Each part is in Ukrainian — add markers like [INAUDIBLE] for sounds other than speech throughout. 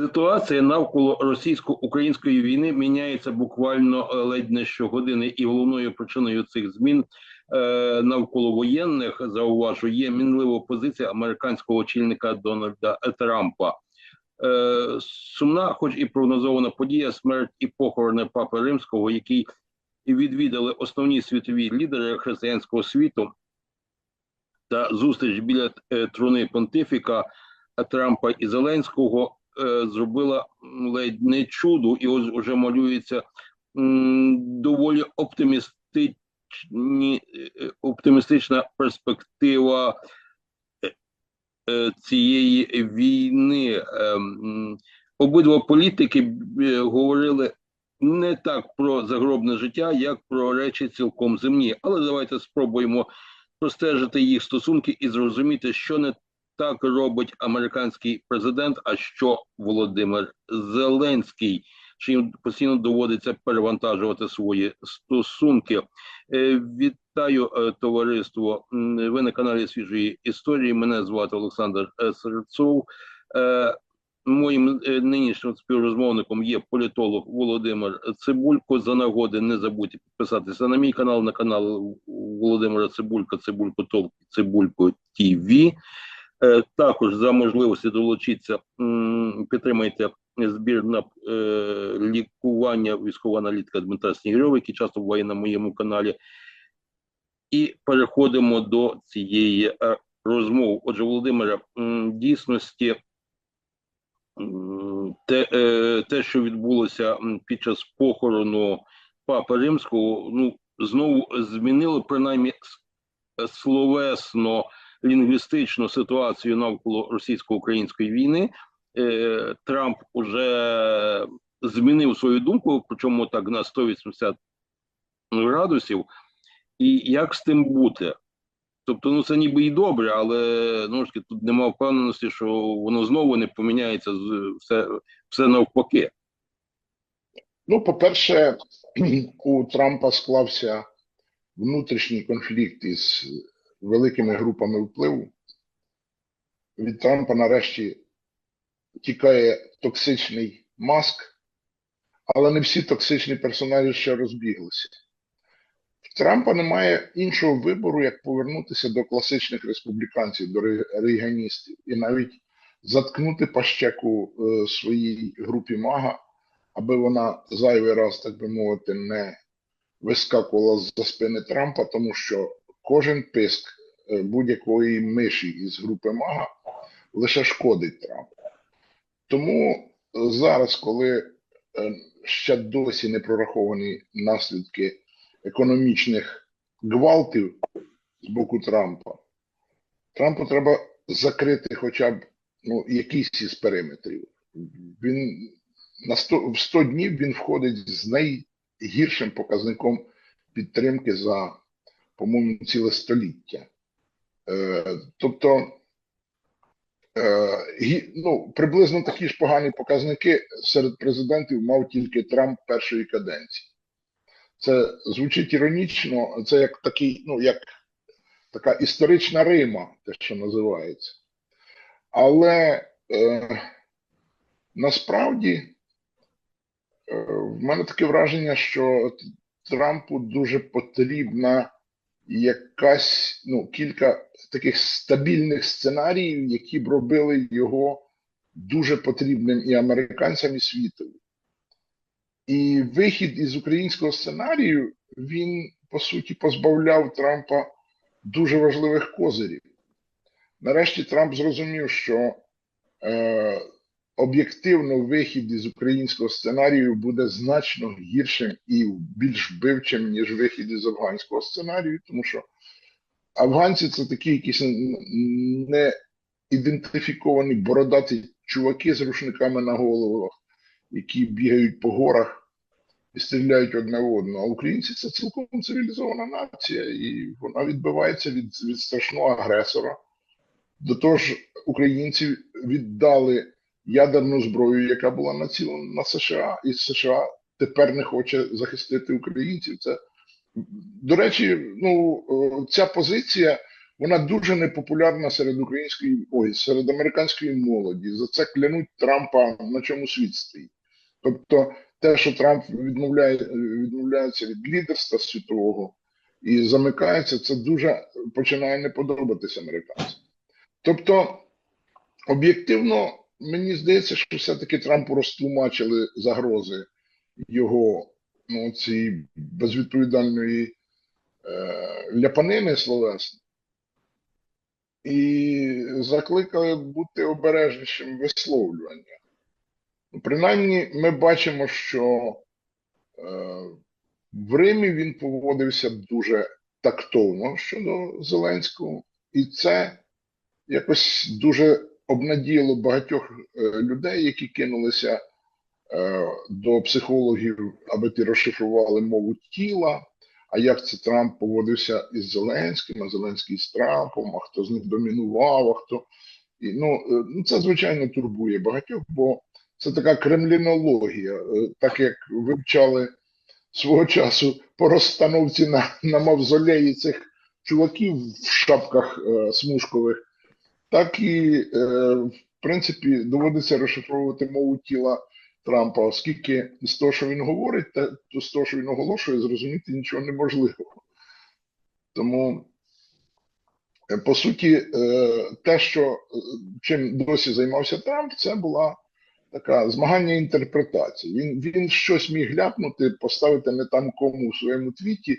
Ситуація навколо російсько-української війни міняється буквально е, ледь не щогодини, і головною причиною цих змін е, навколо воєнних зауважу є мінлива позиція американського очільника Дональда Трампа. Е, сумна, хоч і прогнозована подія, смерть і похорони папи римського, який відвідали основні світові лідери християнського світу, та зустріч біля труни понтифіка Трампа і Зеленського зробила ледь не чудо, і ось уже малюється доволі оптимістичні, е, оптимістична перспектива е, е, цієї війни. Е, Обидва політики е, говорили не так про загробне життя, як про речі цілком земні. Але давайте спробуємо простежити їх стосунки і зрозуміти, що не так робить американський президент, а що Володимир Зеленський, чи їм постійно доводиться перевантажувати свої стосунки. Е, Вітаю е, товариство. Ви на каналі свіжої історії. Мене звати Олександр е, Серцов. Моїм нинішнім співрозмовником є політолог Володимир Цибулько. За нагоди не забудьте підписатися на мій канал, на канал Володимира Цибулька, Цибулько Толк, Цибулько ТВ. Е, Також за можливості долучитися, підтримайте збір на е, лікування військового аналітика Дмитра Снігирьова, який часто буває на моєму каналі. І переходимо до цієї е, розмови. Отже, Володимире, дійсності те, те, що відбулося під час похорону Папи Римського, ну знову змінило принаймні словесно лінгвістичну ситуацію навколо російсько-української війни. Е, Трамп уже змінив свою думку, причому так на 180 градусів. І як з тим бути? Тобто, ну це ніби і добре, але ну тут нема впевненості, що воно знову не поміняється все, все навпаки. Ну, по-перше, [CLEARS THROAT] у Трампа склався внутрішній конфлікт із великими групами впливу. Від Трампа нарешті тікає токсичний маск, але не всі токсичні персонажі ще розбіглися. В Трампа немає іншого вибору, як повернутися до класичних республіканців, до ре- рейганістів, і навіть заткнути пащеку е, своїй групі Мага, аби вона зайвий раз, так би мовити, не вискакувала за спини Трампа, тому що кожен писк е, будь-якої миші із групи Мага лише шкодить Трампу. Тому е, зараз, коли е, ще досі не прораховані наслідки економічних гвалтів з боку Трампа, Трампу треба закрити хоча б ну, якийсь із периметрів. Він на 100, в 100 днів він входить з найгіршим показником підтримки за, по-моєму, ціле століття. Е, тобто, е, ну, приблизно такі ж погані показники серед президентів мав тільки Трамп першої каденції. Це звучить іронічно, це як такий, ну, як така історична Рима, те, що називається. Але е, насправді е, в мене таке враження, що Трампу дуже потрібна якась, ну, кілька таких стабільних сценаріїв, які б робили його дуже потрібним і американцям, і світові. І вихід із українського сценарію він по суті позбавляв Трампа дуже важливих козирів. Нарешті Трамп зрозумів, що е, об'єктивно вихід із українського сценарію буде значно гіршим і більш вбивчим, ніж вихід із афганського сценарію, тому що афганці це такі якісь не ідентифіковані бородаті чуваки з рушниками на головах, які бігають по горах і стріляють одне в одного. А українці це цілком цивілізована нація, і вона відбивається від, від страшного агресора. До того ж, українці віддали ядерну зброю, яка була націлена на США, і США тепер не хоче захистити українців. Це, до речі, ну, е, ця позиція вона дуже непопулярна серед української, ой, серед американської молоді. За це клянуть Трампа на чому світ стоїть. Тобто, те, що Трамп відмовляє, відмовляється від лідерства світового і замикається, це дуже починає не подобатися американцям. Тобто, об'єктивно, мені здається, що все-таки Трампу розтлумачили загрози його ну, цієї безвідповідальної е, ляпанини словесної. І закликали бути обережнішим висловлюванням. Ну, Принаймні, ми бачимо, що е, в Римі він поводився дуже тактовно щодо Зеленського, і це якось дуже обнадіяло багатьох е, людей, які кинулися е, до психологів, аби ті розшифрували мову тіла. А як це Трамп поводився із Зеленським, а Зеленський з Трампом, а хто з них домінував, а хто. І, ну, е, ну, це, звичайно, турбує багатьох, бо це така кремлінологія, так як вивчали свого часу по розстановці на, на мавзолеї цих чуваків в шапках е, смужкових, так і, е, в принципі, доводиться розшифровувати мову тіла Трампа, оскільки з того, що він говорить, та з того, що він оголошує, зрозуміти нічого неможливо. Тому, е, по суті, е, те, що чим досі займався Трамп, це була така змагання інтерпретації. Він, він щось міг ляпнути, поставити не там кому у своєму твіті.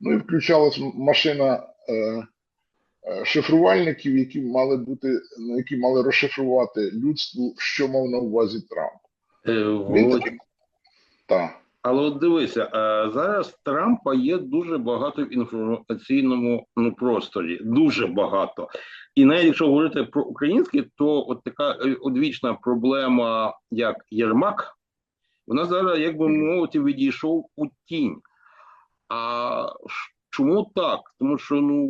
Ну і включалась машина е, шифрувальників, які мали бути, ну, які мали розшифрувати людству, що мав на увазі Трамп. Е, Він такий, так. Але от дивися, е, зараз Трампа є дуже багато в інформаційному ну, просторі, дуже багато. І навіть якщо говорити про українське, то от така е, одвічна проблема, як Єрмак, вона зараз, як би мовити, відійшов у тінь. А чому так? Тому що ну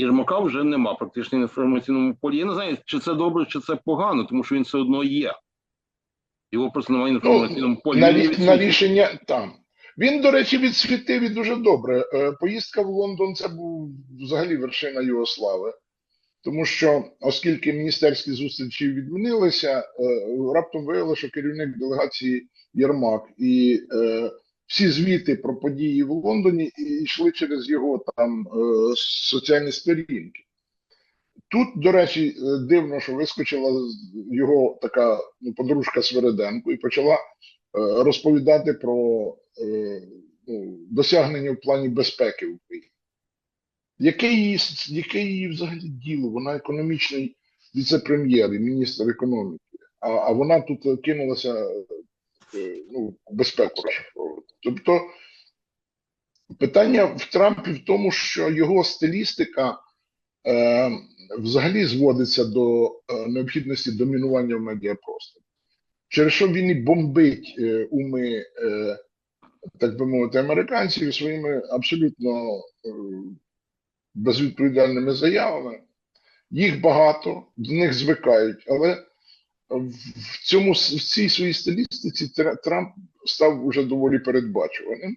Єрмака вже нема практично в інформаційному полі. Я не знаю, чи це добре, чи це погано, тому що він все одно є. Його просто немає в інформаційному полі. Ну, на, не рі- на рішення там. Він, до речі, відсвітив і дуже добре. Е, Поїздка в Лондон це був взагалі вершина його слави. Тому що, оскільки міністерські зустрічі відмінилися, е, раптом виявилося, що керівник делегації Єрмак і е, всі звіти про події в Лондоні і йшли через його там е, соціальні сторінки. Тут, до речі, е, дивно, що вискочила його така ну, подружка Свереденко і почала е, розповідати про ну, досягнення в плані безпеки в Україні. Яке її, яке її взагалі діло? Вона економічний віце-прем'єр і міністр економіки, а, а вона тут кинулася ну, безпеку. Тобто питання в Трампі в тому, що його стилістика е, взагалі зводиться до е, необхідності домінування в медіапросторі. Через що він і бомбить е, уми, е, так би мовити, американців своїми абсолютно е, безвідповідальними заявами. Їх багато, до них звикають, але в цьому в цій своїй стилістиці Трамп став уже доволі передбачуваним.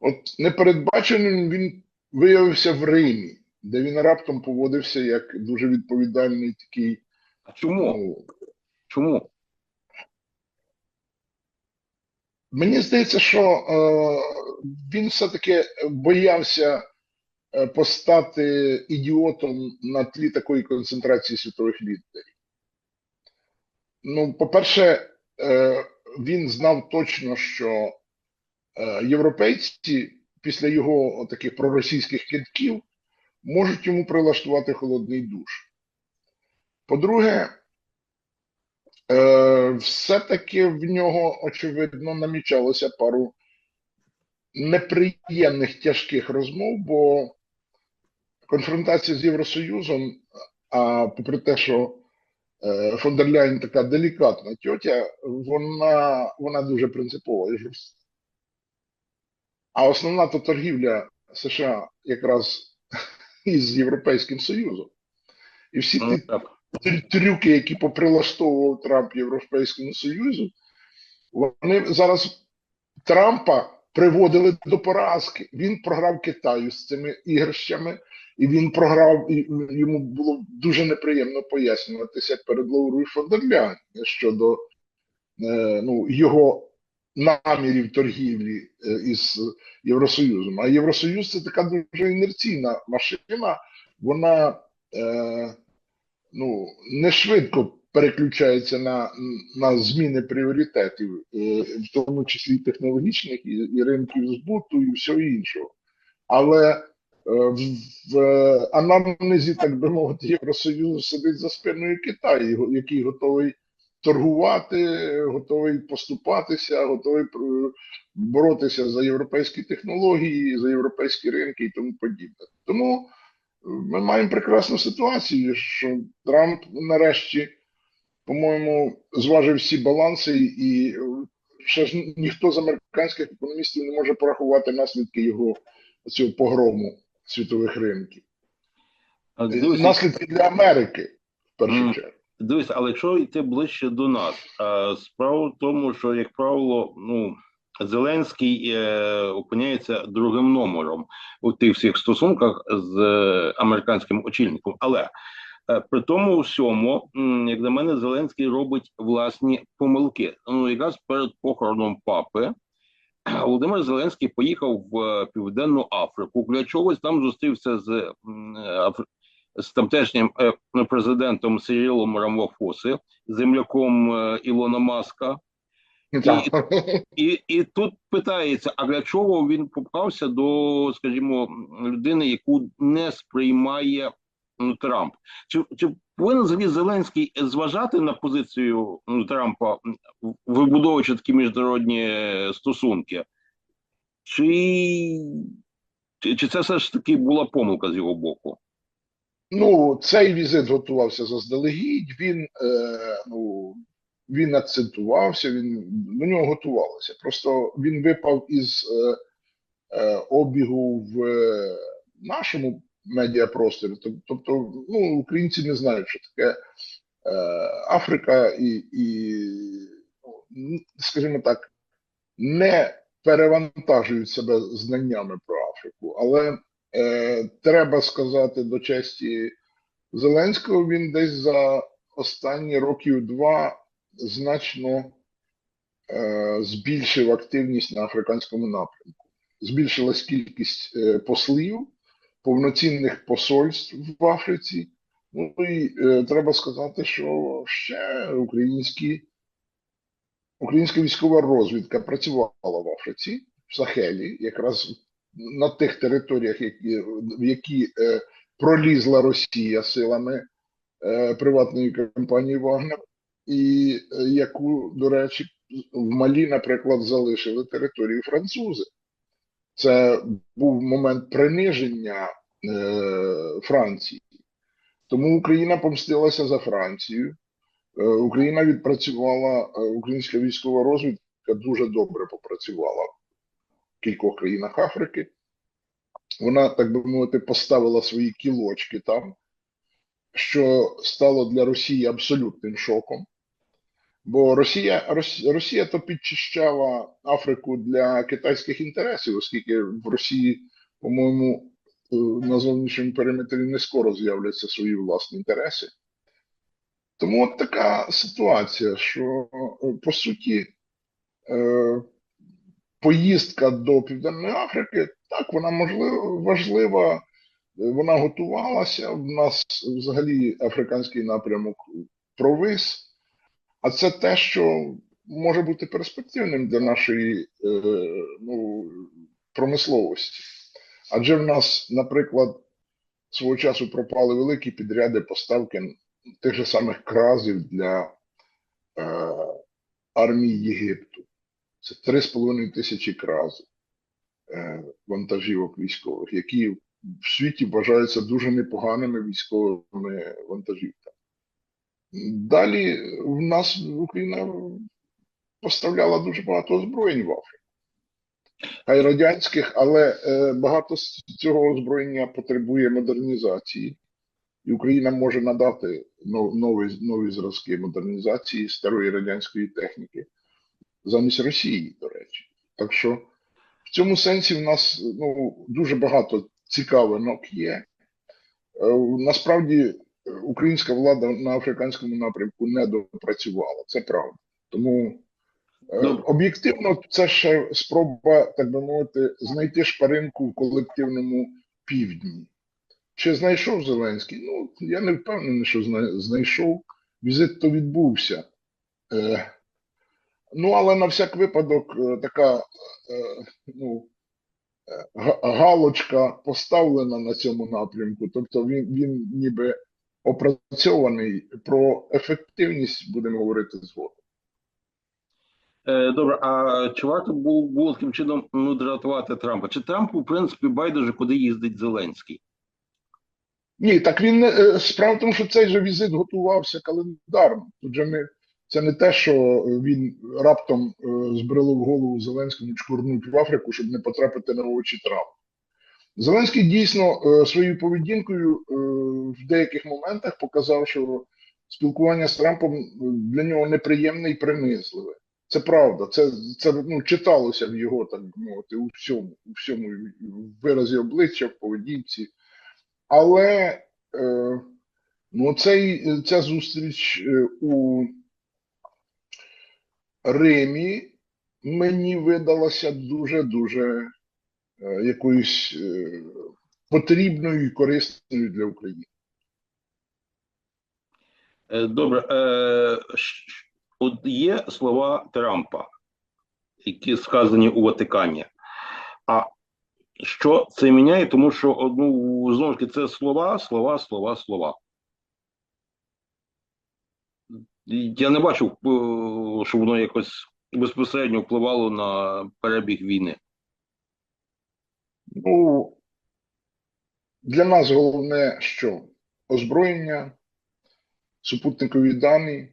От непередбаченим він виявився в Римі, де він раптом поводився як дуже відповідальний такий. А чому? Ну, Чому? мені здається, що е, він все-таки боявся е, постати ідіотом на тлі такої концентрації світових лідерів. Ну, по-перше, е, він знав точно, що е, європейці після його таких проросійських кидків можуть йому прилаштувати холодний душ. По-друге, е, все-таки в нього, очевидно, намічалося пару неприємних тяжких розмов, бо конфронтація з Євросоюзом, а попри те, що фон дер Ляйн така делікатна тьотя, вона, вона дуже принципова і жорстка. А основна то торгівля США якраз [LAUGHS] із Європейським Союзом. І всі Ну, ті так. трюки, які поприлаштовував Трамп Європейському Союзу, вони зараз Трампа приводили до поразки. Він програв Китаю з цими ігрищами, і він програв, і йому було дуже неприємно пояснюватися перед Лаурою фон щодо е, ну, його намірів торгівлі е, із Євросоюзом. А Євросоюз це така дуже інерційна машина, вона е, ну, не швидко переключається на, на зміни пріоритетів, е, в тому числі технологічних, і, і ринків збуту, і всього іншого. Але в, в анамнезі, так би мовити, Євросоюзу сидить за спиною Китаю, який готовий торгувати, готовий поступатися, готовий боротися за європейські технології, за європейські ринки і тому подібне. Тому е, ми маємо прекрасну ситуацію, що Трамп нарешті, по-моєму, зважив всі баланси, і е, ще ж ніхто з американських економістів не може порахувати наслідки його цього погрому світових ринків. Е, Наслідки для Америки в першу чергу. Дивись, але якщо йти ближче до нас, справа в тому, що, як правило, ну, Зеленський е, опиняється другим номером у тих всіх стосунках з е, американським очільником. Але е, при тому всьому, як на мене, Зеленський робить власні помилки. Ну, якраз перед похороном папи [CLEARS THROAT] Володимир Зеленський поїхав в е, Південну Африку. Для чогось там зустрівся з з тамтешнім е, президентом Сирілом Рамафоси, земляком е, Ілона Маска. Так. І, і тут питається: а для чого він попався до, скажімо, людини, яку не сприймає ну, Трамп? Чи, чи повинен взагалі Зеленський зважати на позицію ну, Трампа, вибудовуючи такі міжнародні е, стосунки? Чи, чи це все ж таки була помилка з його боку? Ну, цей візит готувався заздалегідь. Він е, ну він акцентувався, він до нього готувалося. Просто він випав із е, е, обігу в е, нашому медіапросторі. Тоб- Тобто, ну, українці не знають, що таке е, Африка, і, і ну, скажімо так, не перевантажують себе знаннями про Африку, але е, треба сказати до честі Зеленського, він десь за останні років два значно е, збільшив активність на африканському напрямку. Збільшилась кількість е, послів, повноцінних посольств в Африці. Ну і е, треба сказати, що ще українські, українська військова розвідка працювала в Африці, в Сахелі, якраз на тих територіях, які, в які е, пролізла Росія силами е, приватної компанії Вагнер, і е, яку, до речі, в Малі, наприклад, залишили територію французи. Це був момент приниження е, Франції. Тому Україна помстилася за Францію. Е, Україна відпрацювала, е, українська військова розвідка дуже добре попрацювала в кількох країнах Африки. Вона, так би мовити, поставила свої кілочки там, що стало для Росії абсолютним шоком. Бо Росія, Рос- Росія то підчищала Африку для китайських інтересів, оскільки в Росії, по-моєму, е, на зовнішньому периметрі не скоро з'являться свої власні інтереси. Тому от така ситуація, що е, по суті е, поїздка до Південної Африки, так, вона можливо важлива, вона готувалася. В нас взагалі африканський напрямок провис. А це те, що може бути перспективним для нашої е, ну, промисловості. Адже в нас, наприклад, свого часу пропали великі підряди поставки тих же самих кразів для е, армії Єгипту. Це 3,5 тисячі кразів е, вантажівок військових, які в світі вважаються дуже непоганими військовими вантажівками. Далі в нас Україна поставляла дуже багато озброєнь в Африку. Хай радянських, але е, багато з цього озброєння потребує модернізації, і Україна може надати нові, нові зразки модернізації старої радянської техніки замість Росії, до речі. Так що в цьому сенсі в нас ну, дуже багато цікавинок є, Е, Насправді українська влада на африканському напрямку не допрацювала. Це правда. Тому е, об'єктивно це ще спроба, так би мовити, знайти шпаринку в колективному півдні. Чи знайшов Зеленський? Ну, я не впевнений, що знайшов. Візит то відбувся. Е, ну, але на всяк випадок е, така е, ну, е, галочка поставлена на цьому напрямку. Тобто він, він ніби опрацьований про ефективність, будемо говорити згодом. Е, Добре, а чи варто було, було таким чином ну, дратувати Трампа? Чи Трампу, в принципі, байдуже, куди їздить Зеленський? Ні, так він не е, справа в тому, що цей же візит готувався календарно. Тут же ми це не те, що він раптом е, збрело в голову Зеленському чкурнуть в Африку, щоб не потрапити на очі Трампа. Зеленський дійсно е, своєю поведінкою е, в деяких моментах показав, що спілкування з Трампом е, для нього неприємне і принизливе. Це правда, це, це ну, читалося в його, так мовити, у всьому, у всьому виразі обличчя, в поведінці. Але е, ну, цей, ця зустріч у Римі мені видалася дуже-дуже якоюсь е, потрібною і корисною для України. Е, Добре, е, от є слова Трампа, які сказані у Ватикані. А що це міняє? Тому що ну, знову ж таки, це слова, слова, слова, слова. Я не бачу, е, що воно якось безпосередньо впливало на перебіг війни. Ну, для нас головне, що озброєння, супутникові дані,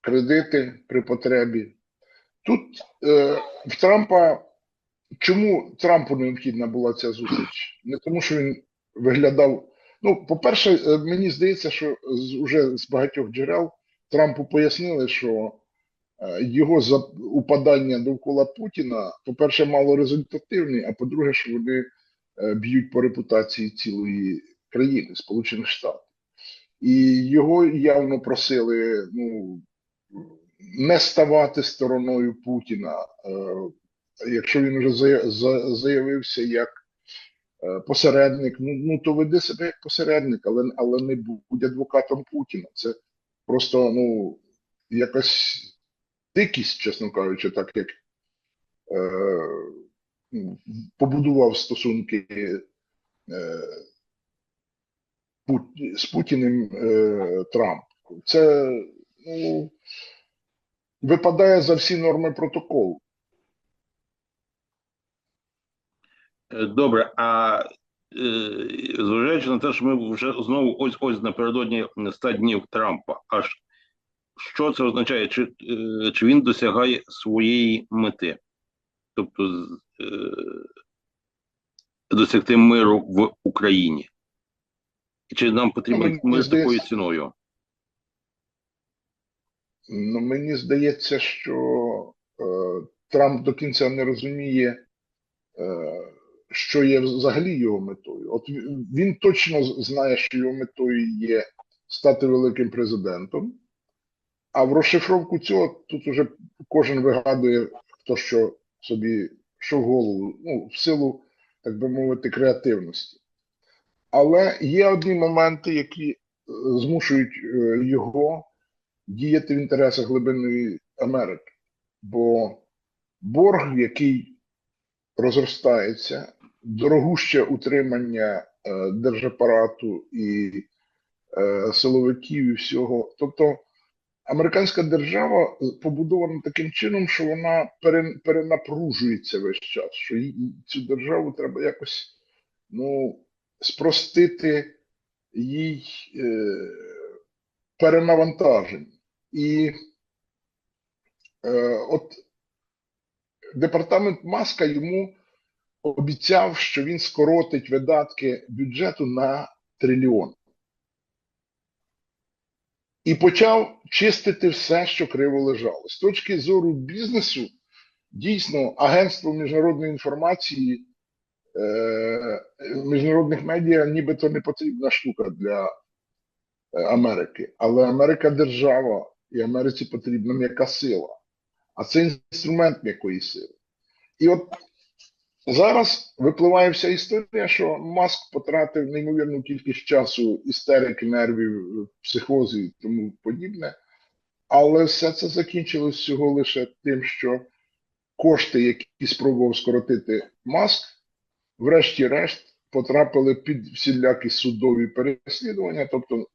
кредити при потребі. Тут е, в Трампа, чому Трампу необхідна була ця зустріч? Не тому, що він виглядав. Ну, по-перше, е, мені здається, що з, уже з багатьох джерел Трампу пояснили, що його за упадання довкола Путіна, по-перше, мало результативний, а по-друге, що вони е, б'ють по репутації цілої країни, Сполучених Штатів. І його явно просили ну, не ставати стороною Путіна. Е, Якщо він вже заявився як е, посередник, ну, ну то веди себе як посередник, але, але не будь адвокатом Путіна. Це просто ну, якась дикість, чесно кажучи, так як е, побудував стосунки е, з Путіним е, Трамп. Це ну, випадає за всі норми протоколу. Е, Добре, а е, зважаючи на те, що ми вже знову ось ось напередодні 100 днів Трампа, аж що це означає? Чи, е, чи він досягає своєї мети? Тобто е, досягти миру в Україні? Чи нам потрібен мені мир з такою ціною? Ну, мені здається, що е, Трамп до кінця не розуміє, е, що є взагалі його метою. От він точно знає, що його метою є стати великим президентом, а в розшифровку цього тут уже кожен вигадує, хто що собі що в голову, ну, в силу, так би мовити, креативності. Але є одні моменти, які е, змушують е, його діяти в інтересах глибинної Америки. Бо борг, який розростається, дорогуще утримання е, держапарату і силовиків і всього. Тобто американська держава побудована таким чином, що вона перенапружується весь час, що цю державу треба якось ну, спростити їй е, перенавантажень. І е, от департамент Маска йому обіцяв, що він скоротить видатки бюджету на трильйон. І почав чистити все, що криво лежало. З точки зору бізнесу, дійсно, агентство міжнародної інформації е, міжнародних медіа нібито не потрібна штука для е, Америки. Але Америка держава, і Америці потрібна м'яка сила. А це інструмент м'якої сили. І от зараз випливає вся історія, що Маск потратив неймовірну кількість часу, істерики, нервів, психози і тому подібне. Але все це закінчилось всього лише тим, що кошти, які спробував скоротити Маск, врешті-решт потрапили під всілякі судові переслідування. Тобто,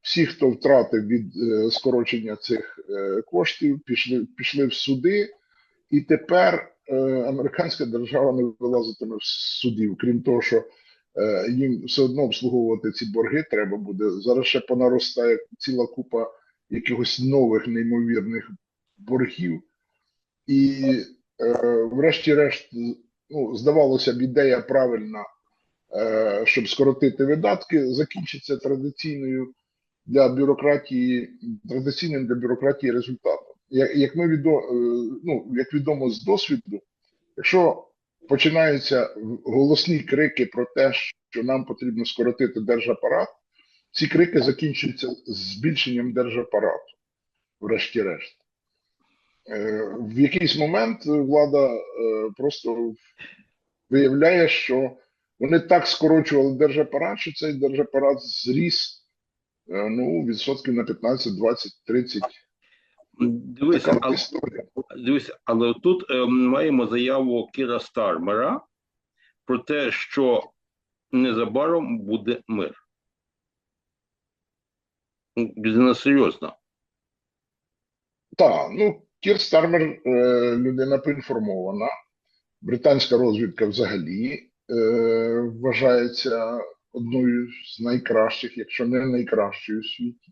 всі, хто втратив від е, скорочення цих е, коштів, пішли, пішли в суди, і тепер е, американська держава не вилазитиме з судів, крім того, що е, їм все одно обслуговувати ці борги треба буде. Зараз ще понаростає ціла купа якихось нових неймовірних боргів. І, е, врешті-решт, ну, здавалося б, ідея правильна, е, щоб скоротити видатки, закінчиться традиційною для бюрократії, традиційним для бюрократії результатом. Як, ми відо, е, ну, як відомо з досвіду, якщо починаються голосні крики про те, що нам потрібно скоротити держапарат, ці крики закінчуються збільшенням держапарату, врешті-решт. Е, В якийсь момент влада е, просто виявляє, що вони так скорочували держапарат, що цей держапарат зріс ну, відсотків на 15, 20, 30. Дивися, Така але, от але тут е, маємо заяву Кіра Стармера про те, що незабаром буде мир. Ну, Людина серйозна. Так, ну Кір Стармер е, людина поінформована. Британська розвідка взагалі е, вважається одною з найкращих, якщо не найкращою у світі.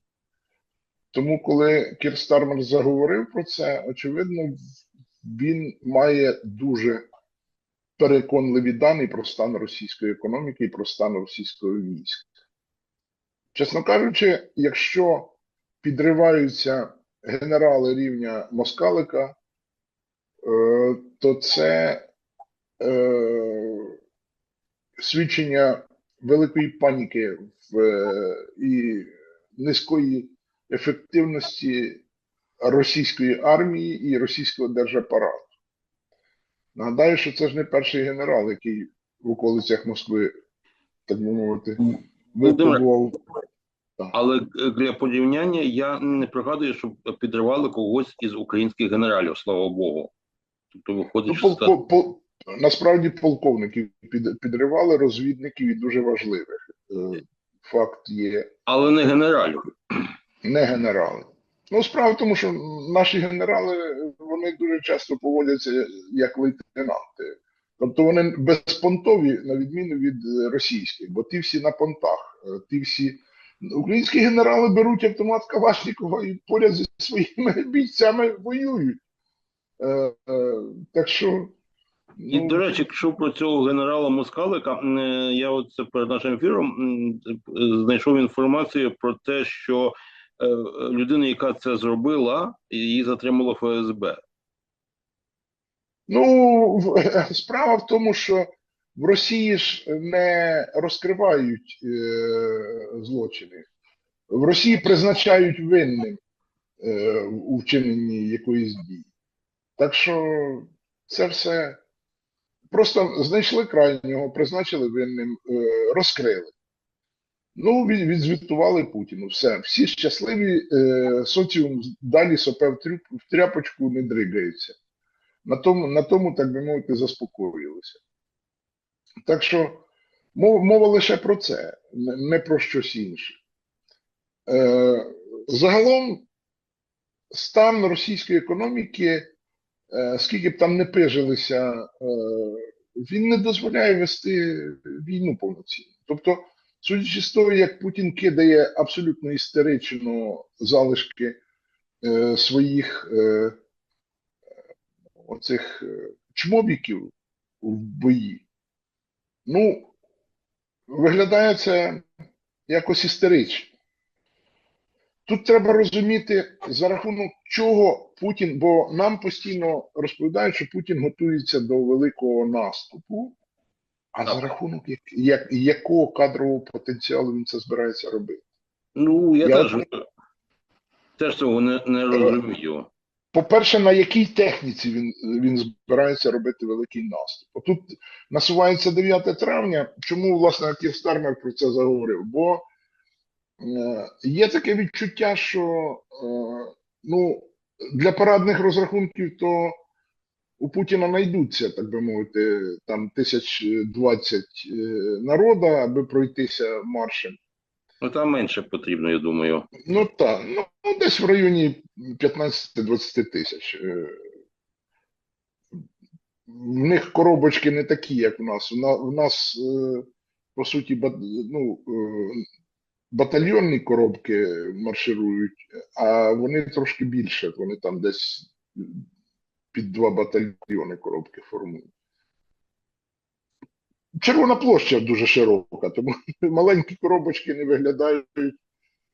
Тому, коли Кір Стармер заговорив про це, очевидно, він має дуже переконливі дані про стан російської економіки і про стан російського війська. Чесно кажучи, якщо підриваються генерали рівня Москалика, е, то це е, свідчення великої паніки е, і низької ефективності російської армії і російського держапарату. Нагадаю, що це ж не перший генерал, який в околицях Москви, так би мовити, випробував. Але для порівняння я не пригадую, щоб підривали когось із українських генералів, слава Богу. Тобто виходить, Ну, що пол, це- пол, пол, насправді полковників під, підривали розвідників і дуже важливих. Е, Факт є але не генералів. Не генерали. Ну, справа в тому, що наші генерали вони дуже часто поводяться як лейтенанти. Тобто вони безпонтові, на відміну від російських, бо ті всі на понтах, е, ті всі. Українські генерали беруть автомат Калашникова і поряд зі своїми [LAUGHS] бійцями воюють. Е, е, так що. І, ну, до речі, якщо про цього генерала Москалика, е, я от це перед нашим ефіром е, знайшов інформацію про те, що е, людина, яка це зробила, її затримало ФСБ. Ну, [LAUGHS] справа в тому, що в Росії ж не розкривають е, злочини. В Росії призначають винним е, у вчиненні якоїсь дії. Так що це все просто знайшли крайнього, призначили винним, е, розкрили. Ну, відзвітували Путіну. Все, всі щасливі, е, соціум далі сопе в, трюп, в тряпочку не дригається. На тому, на тому, так би мовити, заспокоїлися. Так що мова, мова лише про це, не, про щось інше. Е, загалом, стан російської економіки, е, скільки б там не пижилися, е, він не дозволяє вести війну повноцінно. Тобто, судячи з того, як Путін кидає абсолютно істерично залишки е, своїх. Е, оцих е, чмобіків в бої. Ну, виглядає це якось істерично. Тут треба розуміти, за рахунок чого Путін, бо нам постійно розповідають, що Путін готується до великого наступу. А Так. за рахунок як, як, якого кадрового потенціалу він це збирається робити? Ну, я, Я теж, теж цього не, не розумію. По-перше, на якій техніці він, він збирається робити великий наступ? Отут насувається 9 травня. Чому, власне, Кір Стармер про це заговорив? Бо е, є таке відчуття, що е, ну, для парадних розрахунків то у Путіна знайдуться, так би мовити, там тисяч двадцять е, народа, аби пройтися маршем. Ну, там менше потрібно, я думаю. Ну так, ну ну, десь в районі 15-20 тисяч. Е, В них коробочки не такі, як у нас. У нас, е, по суті, ну, батальйонні коробки марширують, а вони трошки більше. Вони там десь під два батальйони коробки формують. Червона площа дуже широка, тому [LAUGHS] маленькі коробочки не виглядають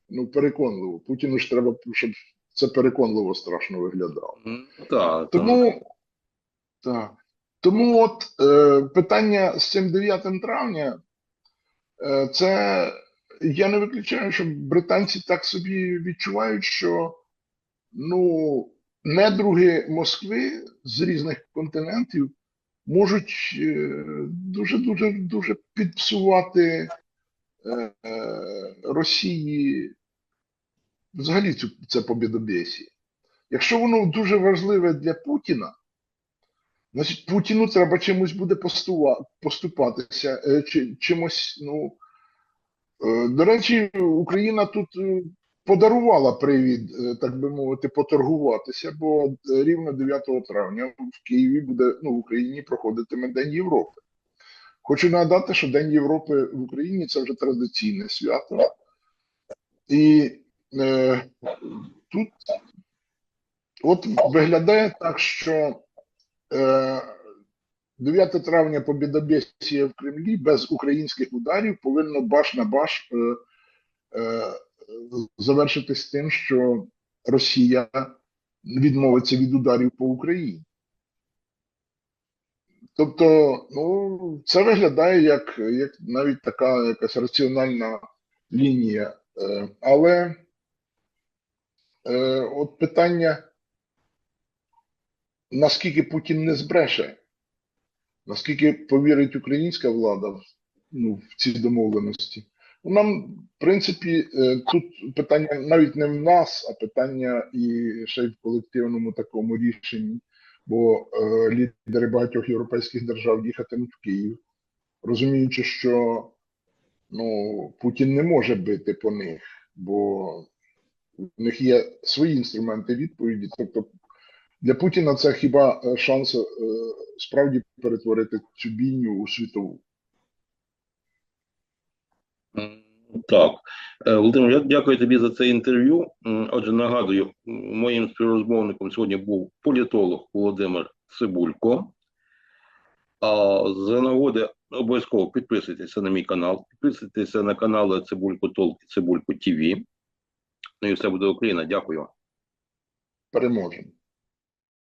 ну, переконливо. Путіну ж треба, щоб це переконливо страшно виглядало. Так, так. Тому, так. Тому от е, питання з цим 9 травня, е, це я не виключаю, що британці так собі відчувають, що ну, недруги Москви з різних континентів можуть е, дуже дуже дуже підпсувати е, е, Росії взагалі це побідобєсі. Якщо воно дуже важливе для Путіна, значить Путіну треба чимось буде поступатися, чи, чимось, ну. До речі, Україна тут подарувала привід, е, так би мовити, поторгуватися, бо е, рівно 9 травня в Києві буде, ну, в Україні проходитиме День Європи. Хочу нагадати, що День Європи в Україні це вже традиційне свято. І е, тут от виглядає так, що е, 9 травня побідобєсія в Кремлі без українських ударів повинно баш на баш е, е, завершитись тим, що Росія відмовиться від ударів по Україні. Тобто, ну, це виглядає як, як навіть така якась раціональна лінія. Е, але е, от питання, наскільки Путін не збреше, наскільки повірить українська влада ну, в ці домовленості. Нам, в принципі, е, тут питання навіть не в нас, а питання і ще й в колективному такому рішенні, бо е, лідери багатьох європейських держав їхатимуть в Київ, розуміючи, що ну, Путін не може бити по них, бо в них є свої інструменти відповіді. Тобто для Путіна це хіба шанс е, справді перетворити цю бійню у світову. Так, Е, Володимир, я дякую тобі за це інтерв'ю. Отже, нагадую, моїм співрозмовником сьогодні був політолог Володимир Цибулько. А за нагоди обов'язково підписуйтеся на мій канал, підписуйтеся на канали Цибулько Толк і Цибулько ТВ. Ну і все буде Україна. Дякую. Переможемо.